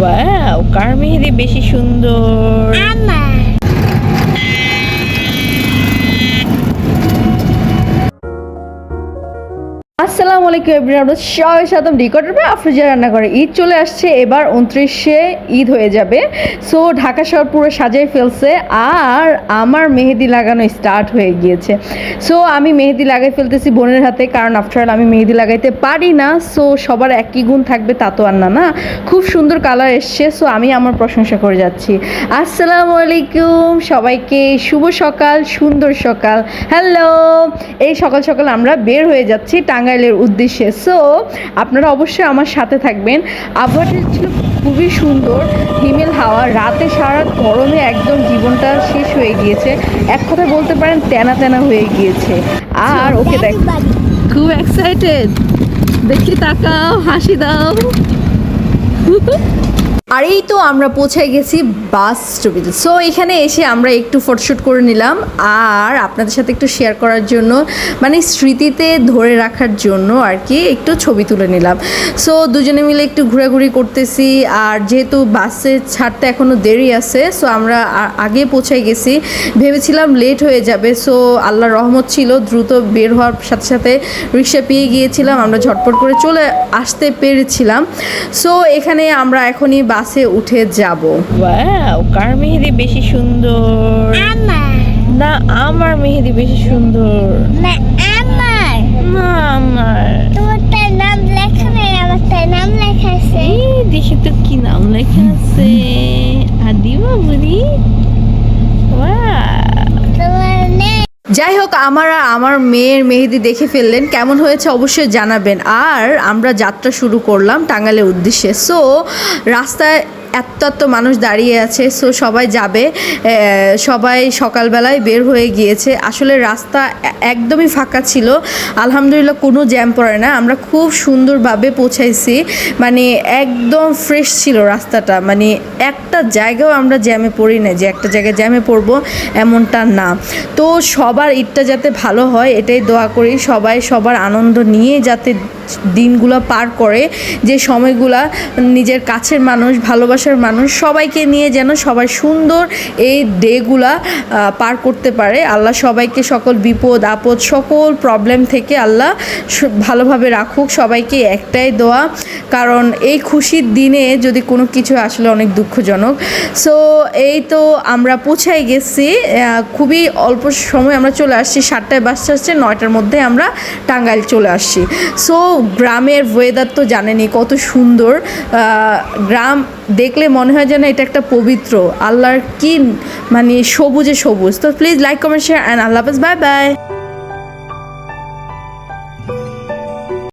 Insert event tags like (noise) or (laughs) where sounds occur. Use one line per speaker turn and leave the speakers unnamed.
Wow কার মেহেদি বেশি সুন্দর।
আমার।
আলাইকুম এভরিওয়ান সবাই সাথে রেকর্ডের পর আফরোজা রান্না করে ঈদ চলে আসছে, এবার উনত্রিশে ঈদ হয়ে যাবে। সো, ঢাকা শহর পুরো সাজাই ফেলছে, আর আমার মেহেদি লাগানো স্টার্ট হয়ে গিয়েছে। সো, আমি মেহেদি লাগাই ফেলতেছি বোনের হাতে, কারণ আফটার আমি মেহেদি লাগাইতে পারি না। সো, সবার একই গুণ থাকবে, তা তো আর না না? খুব সুন্দর কালার এসছে, সো, আমি আমার প্রশংসা করে যাচ্ছি। আসসালামু আলাইকুম সবাইকে শুভ সকাল, সুন্দর সকাল। হ্যালো এই সকাল সকাল আমরা বের হয়ে যাচ্ছি টাঙ্গাইলের উদ্দেশ্যে। সো আপনারা অবশ্যই আমার সাথে থাকবেন। আবহাওয়াটা ছিল খুবই সুন্দর, হিমেল হাওয়া, রাতে সারা গরমে একদম জীবনটা শেষ হয়ে গিয়েছে। এক কথা বলতে পারেন, তেনা তেনা হয়ে গিয়েছে। আর ওকে দেখ খুব এক্সাইটেড দেখি তাকাও, হাসি দাও। (laughs) আর এই তো আমরা পৌঁছে গেছি বাস স্টপেজে সো এখানে এসে আমরা একটু ফটোশ্যুট করে নিলাম আর আপনাদের সাথে একটু শেয়ার করার জন্য মানে স্মৃতিতে ধরে রাখার জন্য আর কি একটু ছবি তুলে নিলাম। সো দুজনে মিলে একটু ঘোরাঘুরি করতেছি আর যেহেতু বাসে ছাড়তে এখনও দেরি আছে সো আমরা আগে পৌঁছে গেছি। ভেবেছিলাম লেট হয়ে যাবে সো আল্লাহর রহমত ছিল, দ্রুত বের হওয়ার সাথে সাথে রিক্সা পেয়ে গিয়েছিলাম, আমরা ঝটপট করে চলে আসতে পেরেছিলাম। সো এখানে আমরা এখনই বাসে উঠে যাব।
ওয়াও কার মেহেদি বেশি সুন্দর?
আমার।
না আমার মেহেদি বেশি সুন্দর।
না আমার।
না আমার।
তোমারটা নাম লেখা নেই আমার তার নাম লেখা আছে।
এই দেখি তো কি নাম লেখা আছে। আদিবা বুড়ি ওয়াও
যাই হোক আমার আমার মেয়ের মেহেদি দেখে ফেললেন। কেমন হয়েছে অবশ্যই জানাবেন। আর আমরা যাত্রা শুরু করলাম টাঙ্গালের উদ্দেশ্যে। সো রাস্তায় এত এত মানুষ দাঁড়িয়ে আছে, সো সবাই যাবে। সবাই সকালবেলায় বের হয়ে গিয়েছে। আসলে রাস্তা একদমই ফাঁকা ছিল। আলহামদুলিল্লাহ কোনো জ্যাম পড়ে না। আমরা খুব সুন্দরভাবে পৌঁছাইছি। মানে একদম ফ্রেশ ছিল রাস্তাটা। মানে একটা জায়গাও আমরা জ্যামে পড়ি না যে একটা জায়গায় জ্যামে পড়ব এমনটা না। তো সবার ঈদটা যাতে ভালো হয়, এটাই দোয়া করি সবাই সবার আনন্দ নিয়ে যাতে দিনগুলো পার করে, যে সময়গুলা নিজের কাছের মানুষ ভালোবাসার মানুষ সবাইকে নিয়ে যেন সবাই সুন্দর এই ডেগুলা পার করতে পারে। আল্লাহ সবাইকে সকল বিপদ, আপদ, সকল প্রবলেম থেকে আল্লাহ ভালোভাবে রাখুক। সবাইকে একটাই দোয়া। কারণ এই খুশির দিনে যদি কোনো কিছু আসলে অনেক দুঃখজনক। সো এই তো আমরা পৌঁছাই গেছি। খুবই অল্প সময় আমরা চলে আসছি। সাতটায় বাস আসছে, নয়টার মধ্যে আমরা টাঙ্গাইল চলে আসছি। সো গ্রামের ওয়েদার তো জানেনই কত সুন্দর। গ্রাম গ্রাম দেখলে মনে হয় যেন এটা একটা পবিত্র, আল্লাহর কি মানে সবুজে সবুজ। তো please like comment share and আল্লাহ হাফেজ বাই বাই